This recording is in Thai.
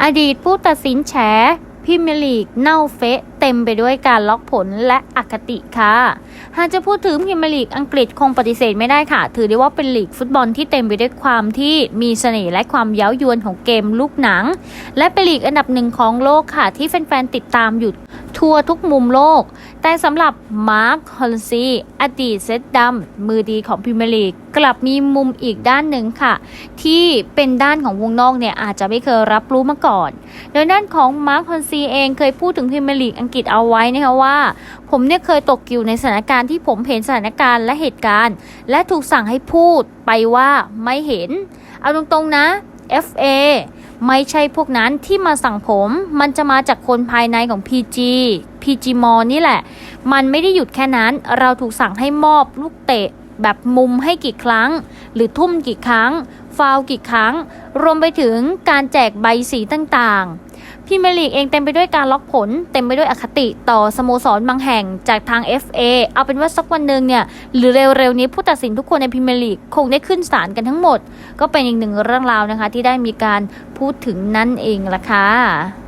อดีตผู้ตัดสินแฉพิมลีกเน่าเฟะเต็มไปด้วยการล็อกผลและอคติค่ะ หากจะพูดถึงพิมลีกอังกฤษคงปฏิเสธไม่ได้ค่ะ ถือได้ว่าเป็นลีกฟุตบอลที่เต็มไปด้วยความที่มีเสน่ห์และความเย้ายวนของเกมลูกหนัง และเป็นลีกอันดับหนึ่งของโลกค่ะที่แฟนๆติดตามอยู่ ทั่วทุกมุมโลก แต่สำหรับมาร์คฮอลซีอดีตเซตดำมือดีของพรีเมียร์ลีกกลับมีมุมอีกด้านหนึ่งค่ะ ที่เป็นด้านของวงนอกเนี่ยอาจจะไม่เคยรับรู้มาก่อน โดยด้านของมาร์คฮอนซีเองเคยพูดถึงพรีเมียร์ลีกอังกฤษเอาไว้นะคะว่า ผมเนี่ยเคยตกอยู่ในสถานการณ์ที่ผมเห็นสถานการณ์และเหตุการณ์ และถูกสั่งให้พูดไปว่าไม่เห็น เอาตรงๆนะ FA ไม่ใช่พวกนั้นที่มาสั่งผม มันจะมาจากคนภายในของ PG PG m อนี่แหละ มันไม่ได้หยุดแค่นั้น เราถูกสั่งให้มอบลูกเตะ แบบมุมให้กี่ครั้ง หรือทุ่มกี่ครั้ง ฟาวล์กี่ครั้ง รวมไปถึงการแจกใบสีต่างๆพิมลีกเองเต็มไปด้วยการล็อกผล เต็มไปด้วยอคติต่อสโมสรบางแห่งจากทาง FA เอาเป็นว่าสักวันหนึ่งเนี่ยหรือเร็วๆนี้ผู้ตัดสินทุกคนในพิมลีกคงได้ขึ้นศาลกันทั้งหมด ก็เป็นอีกหนึ่งเรื่องราวนะคะที่ได้มีการพูดถึงนั่นเองล่ะค่ะ